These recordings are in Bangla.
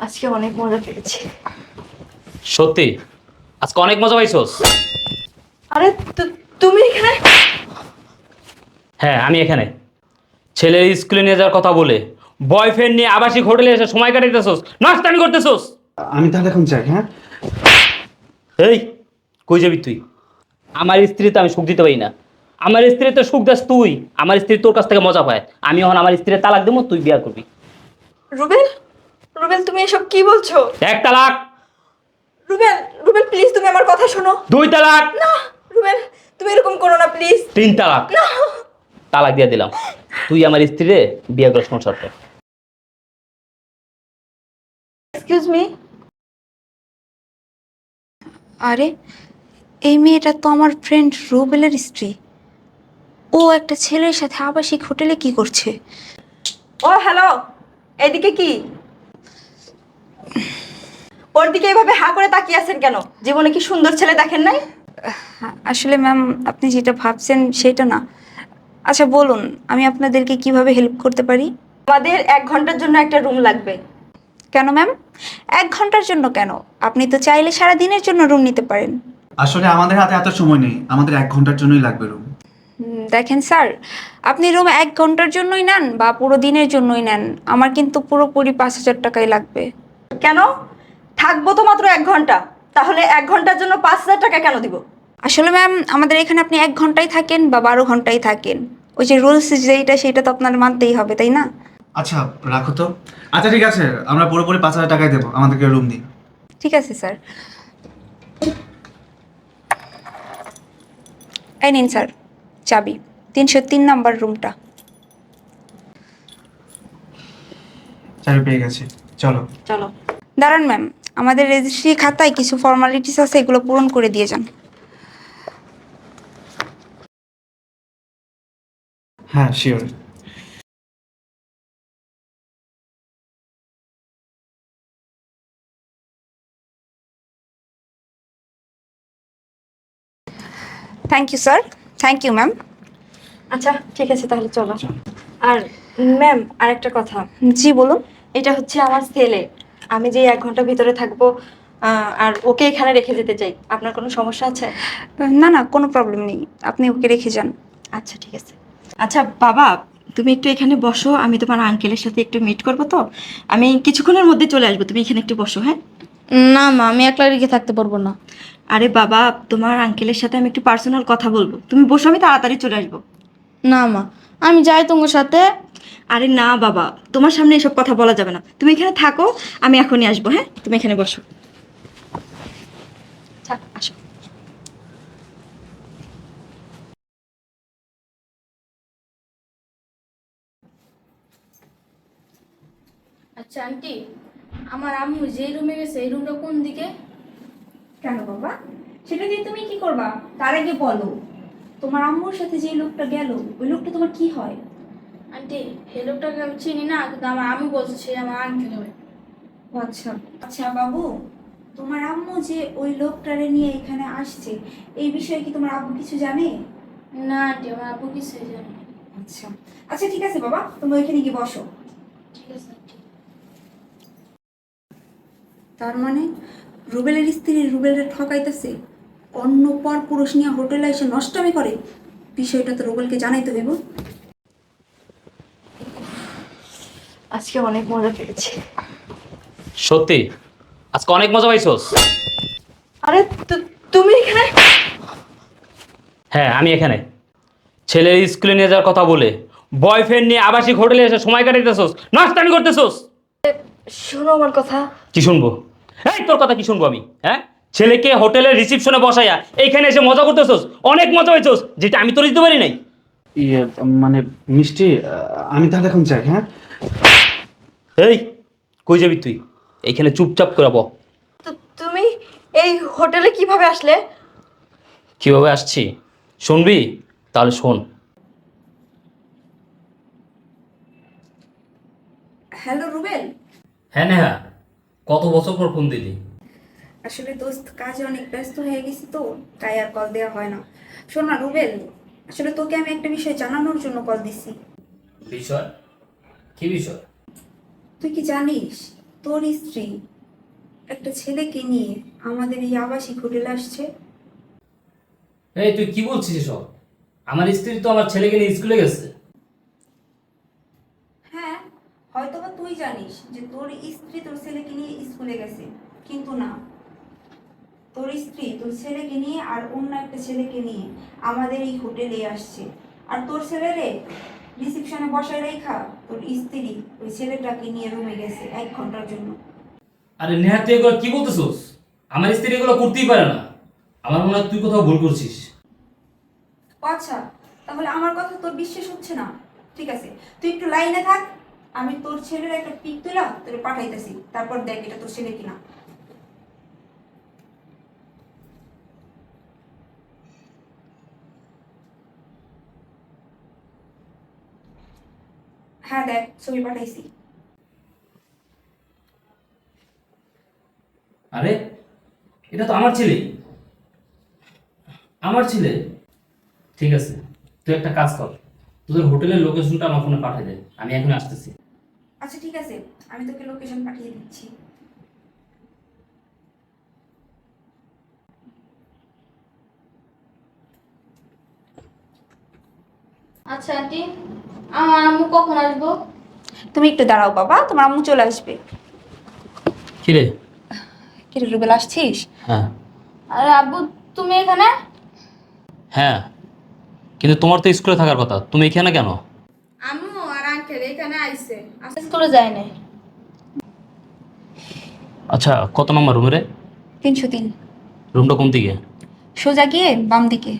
আজকে অনেক মজা পেয়েছি। সত্যি? আজকে অনেক মজা পাইছোস? আরে তু- তুমি এখানে? হ্যাঁ আমি এখানে। ছেলের স্কুলে নিয়ে যাওয়ার কথা বলে বয়ফ্রেন্ড নিয়ে আবাসিক হোটেলে এসে সময় কাটাইতেছোস নাস্তানি করতেছোস। আমি তাহলে এখন যাই হ্যাঁ? এই কই যাবি তুই? আমার স্ত্রী তো আমি সুখ দিতে পারি না। আমার স্ত্রী তো সুখ দাস তুই। আমার স্ত্রী তোর কাছ থেকে মজা পায়। আমি এখন আমার স্ত্রীর তালাক দেবো তুই বিয়া করবি। রুবেল? রুবেল তুমি এসব কি বলছো? এক তালাক। রুবেল রুবেল প্লিজ তুমি আমার কথা শোনো। দুই তালাক। না রুবেল তুমি এরকম করো না প্লিজ তিন তালাক। না। তালাক দিয়ে দিলাম। তুই আমার স্ত্রীরে বিয়ে করে সংসার কর এক্সকিউজ মি আরে এই মেয়েটা তো আমার ফ্রেন্ড রুবেলের স্ত্রী। ও একটা ছেলের সাথে আবাসিক হোটেলে কি করছে? ও হ্যালো এদিকে কি? ওর দিকে এভাবে হা করে তাকিয়ে আছেন কেন? জীবনে কি সুন্দর ছেলে দেখেন নাই? আসলে ম্যাম আপনি যেটা ভাবছেন সেটা না। আচ্ছা বলুন আমি আপনাদেরকে কীভাবে হেল্প করতে পারি? আমাদের এক ঘণ্টার জন্য একটা রুম লাগবে। কেন ম্যাম? এক ঘণ্টার জন্য কেন? আপনি তো চাইলে সারা দিনের জন্য রুম নিতে পারেন। আসলে আমাদের হাতে এত সময় নেই। আমাদের এক ঘণ্টার জন্যই লাগবে রুম হুম, দেখেন স্যার আপনি রুম এক ঘণ্টার জন্যই নেন বা পুরো দিনের জন্যই নেন। আমার কিন্তু পুরোপুরি পাঁচ হাজার টাকাই লাগবে। কেন? থাকব তো মাত্র এক ঘণ্টা। তাহলে এক ঘণ্টার জন্য পাঁচ হাজার টাকা কেন দিব? আসলে ম্যাম আমাদের এখানে আপনি এক ঘন্টাই থাকেন বা বারো ঘন্টাই থাকেন। ওই যে রুলস যেটা সেটা তো আপনার মানতেই হবে তাই না? আচ্ছা রাখো তো। আচ্ছা ঠিক আছে আমরা পুরোপুরি পাঁচ হাজার টাকায় দেবো আমাদেরকে রুম দিন। ঠিক আছে স্যার। এই নিন স্যার চাবি তিনশো তিন নম্বর রুমটা চাবি পেয়ে গেছি। চলো। চলো। দাঁড়ান ম্যাম আমাদের রেজিস্ট্রি খাতায় কিছু ফর্মালিটিস আছে এগুলো পূরণ করে দিয়ে যান। হ্যাঁ sure thank you sir thank you ma'am আচ্ছা ঠিক আছে তাহলে চলো। আর ম্যাম আরেকটা কথা। জি বলুন। এটা হচ্ছে আমার ছেলে। আমি যে এক ঘণ্টার ভিতরে থাকব আর ওকে এখানে রেখে যেতে চাই আপনার কোনো সমস্যা আছে? না না কোনো প্রবলেম নেই। আপনি ওকে রেখে যান। আচ্ছা ঠিক আছে। আচ্ছা বাবা তুমি একটু এখানে বসো আমি তোমার আঙ্কেলের সাথে একটু মিট করব তো। আমি কিছুক্ষণের মধ্যে চলে আসব তুমি এখানে একটু বসো হ্যাঁ? না মা আমি একলা রেখে থাকতে পারব না। আরে বাবা তোমার আঙ্কেলের সাথে আমি একটু পার্সোনাল কথা বলব। তুমি বসো আমি তাড়াতাড়ি চলে আসব। না মা আমি যাই তোমার সাথে আরে না বাবা। তোমার সামনে এসব কথা বলা যাবে না। তুমি এখানে থাকো আমি এখনই আসব হ্যাঁ? তুমি এখানে বসো। আসো। আচ্ছা আন্টি আমার আম্মু যে রুমে গেছে এই রুমটা কোন দিকে? কেন বাবা? সেটা দিয়ে তুমি কি করবা? তার আগে বলো। তোমার আম্মুর সাথে যে লোকটা গেল ওই লোকটা তোমার কি হয়? আন্টি এই লোকটাকে আমি চিনি না কিন্তু আমার আমি বলছি সে আমার আঙ্কেল হবে আচ্ছা। আচ্ছা বাবু তোমার আম্মু যে ওই লোকটারে নিয়ে এখানে আসছে এই বিষয়ে কি তোমার আব্বু কিছু জানে? না আন্টি আমার আব্বু কিছুই জানে আচ্ছা। আচ্ছা ঠিক আছে বাবা তুমি ওইখানে গিয়ে বসো। ঠিক আছে তার মানে রুবেলের স্ত্রী রুবেলের ঠকাইতেছে? অন্য পর পুরুষ নিয়ে হোটেলে এসে নষ্টমী করে? বিষয়টা তো রুবেলকে জানাইতে হইব। আজকে অনেক মজা পেয়েছি। সত্যি? আজকে অনেক মজা পাইছোস? আরে তুমি এখানে? হ্যাঁ আমি এখানে। ছেলের স্কুলে নিয়ে যাওয়ার কথা বলে বয়ফ্রেন্ড নিয়ে আবাসিক হোটেলে এসে সময় কাটাইতেছোস নাস্তানি করতেছোস? শোনো আমার কথা। কি শুনব? এই তোর কথা কি শুনব আমি? হ্যাঁ? ছেলেকে হোটেলের রিসিপশনে বসাইয়া এইখানে এসে মজা করতেছোস অনেক মজা হয়েছোস যেটা আমি তোর দিতে পারি নাই। ইয়ে মানে মিষ্টি আমি তাহলে এখন যাই হ্যাঁ? এই কই যাবি তুই? এইখানে চুপচাপ করে বক তো তুমি এই হোটেলে কীভাবে আসলে? কীভাবে আসছি? শুনবি? তাহলে শোন। হ্যালো রুবেল। হ্যাঁ নেহা কত বছর পর ফোন দিলি? আসলে দোস্ত কাজে অনেক ব্যস্ত হয়ে গেছি তো তাই আর কল দেওয়া হয় না। শোন না রুবেল আসলে তোকে আমি একটা বিষয় জানানোর জন্য কল দিছি। বিষয়? কি বিষয়? তুই কি জানিস তোর স্ত্রী একটা ছেলেকে নিয়ে আমাদের এই আবাসিক হোটেলে আসছে? এই তুই কি বলছিস সব আমার স্ত্রী তো আমার ছেলেকে নিয়ে স্কুলে গেছে। হ্যাঁ হয়তোবা তুই জানিস যে তোর স্ত্রী তোর ছেলেকে নিয়ে স্কুলে গেছে কিন্তু না। তোর স্ত্রী তোর ছেলেকে নিয়ে আর অন্য একটা ছেলেকে নিয়ে আমাদের এই হোটেলে আসছে। আর তোর ছেলেরে রিসিপশনে বসায় রেখা তোর স্ত্রী ওই ছেলেটাকে নিয়ে রুমে গেছে এক ঘণ্টার জন্য। আরে নেহাত তুই এগুলো কি বলতেছোস? আমার স্ত্রী এগুলো করতেই পারে না। আমার মনে হয় তুই কোথাও ভুল করছিস। আচ্ছা তাহলে আমার কথা তোর বিশ্বাস হচ্ছে না। ঠিক আছে তুই একটু লাইনে থাক আমি তোর ছেলের একটা পিক তুলা তোর পাঠাইতেছি। তারপর দেখ এটা তোর ছেলে কিনা। হ্যাঁ দেখ ছবি পাঠাইছি। আরে এটা তো আমার ছেলে। আমার ছেলে? ঠিক আছে তুই একটা কাজ কর। তোদের হোটেলের লোকেশনটা আমার ফোনে পাঠিয়ে দে আমি এখন আসতেছি। আচ্ছা ঠিক আছে আমি তোকে লোকেশন পাঠিয়ে দিচ্ছি। আচ্ছা আন্টি। আমার আম্মু কখন আসব? তুমি একটু দাঁড়াও বাবা তোমার আম্মু চলে আসবে। কিরে কিরে রুবেল আসছিস? হ্যাঁ। আরে আব্বু তুমি এখানে? হ্যাঁ। কিন্তু তোমার তো স্কুলে থাকার কথা তুমি এখানে কেন? আম্মু আর আঙ্কেল এখানে আইছে। স্কুলে যায় নাই। আচ্ছা কত নম্বর রুমে রে? তিনশো তিন। রুমটা কোন দিকে? সোজা গিয়ে বাম দিকে।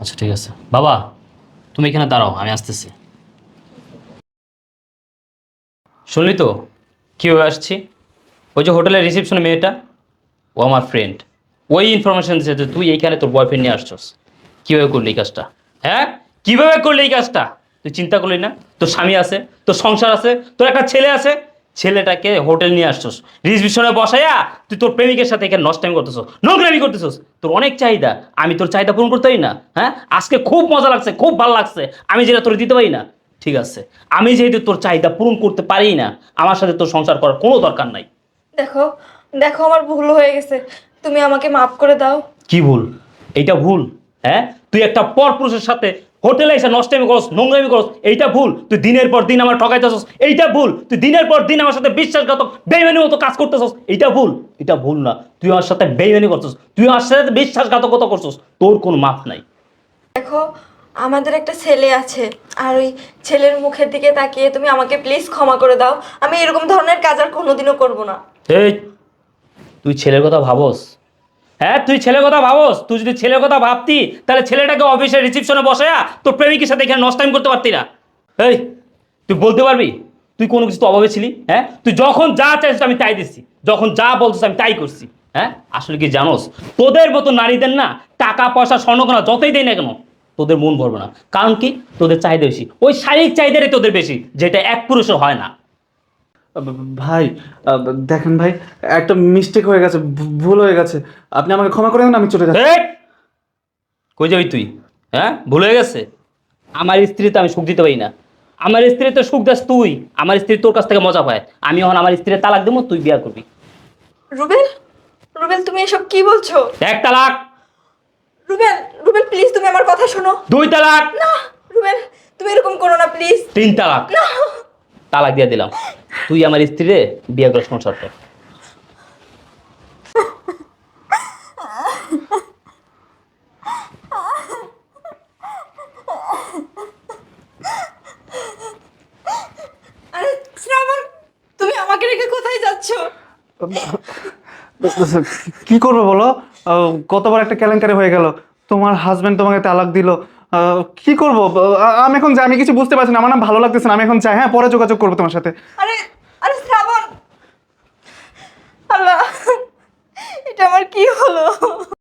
আচ্ছা ঠিক আছে। বাবা তুমি এখানে দাঁড়াও, আমি আসতেছি। শুনলি তো? কীভাবে আসছি? ওই যে হোটেলের রিসেপশনে মেয়েটা, ও আমার ফ্রেন্ড ওই ইনফরমেশন দিচ্ছে যে তুই এইখানে তোর বয়ফ্রেন্ড নিয়ে আসছস। কীভাবে করলি এই কাজটা? হ্যাঁ? কীভাবে করলি এই কাজটা? তুই চিন্তা করলি না? তোর স্বামী আছে, তোর সংসার আছে, তোর একটা ছেলে আছে ছেলেটাকে হোটেল নিয়ে আসছস। রিসেপশনে বসাইয়া তুই তোর প্রেমিকের সাথে এখানে নষ্ট টাইম করতেছস নোংরামি করতেছস। তোর অনেক চাহিদা আমি তোর চাহিদা পূরণ করতে পারি না হ্যাঁ? আজকে খুব মজা লাগছে খুব ভালো লাগছে আমি যেটা তোর দিতে পারি না। ঠিক আছে আমি যেহেতু তোর চাহিদা পূরণ করতে পারি না আমার সাথে তোর সংসার করার কোনো দরকার নাই। দেখো দেখো আমার ভুল হয়ে গেছে তুমি আমাকে মাফ করে দাও। কি ভুল? এইটা ভুল হ্যাঁ? তুই একটা পর পুরুষের সাথে হোটেলে এসে নষ্টামি করস নোংরামি করস এইটা ভুল। তুই দিনের পর দিন আমার ঠকাইতেছস এইটা ভুল। তুই দিনের পর দিন আমার সাথে বিশ্বাসঘাতক বেইমানি মতো কাজ করতেছস এইটা ভুল। এটা ভুল না। তুই আমার সাথে বেইমানি করছস তুই আমার সাথে বিশ্বাসঘাতকতা করছস তোর কোনো মাপ নাই। দেখো আমাদের একটা ছেলে আছে আর ওই ছেলের মুখের দিকে তাকিয়ে তুমি আমাকে প্লিজ ক্ষমা করে দাও। আমি এরকম ধরনের কাজ আর কোনোদিনও করব না। এই তুই ছেলের কথা ভাবস? হ্যাঁ তুই ছেলের কথা ভাবস? তুই যদি ছেলের কথা ভাবতি, তাহলে ছেলেটাকে অফিসের রিসিপশনে বসায়া তোর প্রেমিকের সাথে এখানে নষ্ট টাইম করতে পারতি না। এই, তুই বলতে পারবি? তুই কোনো কিছু তো অভাবে ছিলি? হ্যাঁ? তুই যখন যা চাইছিস আমি তাই দিচ্ছি। যখন যা বলছিস আমি তাই করছি। হ্যাঁ? আসলে কি জানোস? তোদের মতো নারীদের না টাকা, পয়সা স্বর্ণকোনা যতই দেয় না কেন, তোদের মন ভরবে না। কারণ কি? তোদের চাহিদা বেশি। ওই শারীরিক চাহিদারই তোদের বেশি, যেটা এক পুরুষের হয় না। ভাই দেখেন ভাই একটা মিস্টেক হয়ে গেছে ভু- ভুল হয়ে গেছে। আপনি আমাকে ক্ষমা করে দেন আমি চলে যাচ্ছি। এই! কই যাবি তুই? হ্যাঁ? ভুল হয়ে গেছে? আমার স্ত্রী তো আমি সুখ দিতে পারি না। আমার স্ত্রী তো সুখ দাস তুই। আমার স্ত্রী তোর কাছ থেকে মজা পায়। আমি এখন আমার স্ত্রীর তালাক দেবো তুই বিয়ে করবি। রুবেল? রুবেল তুমি এসব কি বলছো? এক তালাক! রুবেল রুবেল প্লিজ তুমি আমার কথা শোনো। দুই তালাক! না রুবেল তুমি এরকম করো না প্লিজ তিন তালাক! তালাক দিয়ে দিলাম। তুই আমার স্ত্রীরে বিয়ে করে সংসার কর তুমি আমাকে রেখে কোথায় যাচ্ছ? কি করব বলো? আহ, কতবার একটা কেলেঙ্কারি হয়ে গেল। তোমার হাজবেন্ড তোমাকে তালাক দিল। কি করব? আমি এখন যাই আমি কিছু বুঝতে পারছি না, আমার না ভালো লাগতেছে না, আমি এখন যাই হ্যাঁ? পরে যোগাযোগ করব তোমার সাথে। আরে আরে শ্রাবণ! আল্লাহ, এটা আমার কি হলো?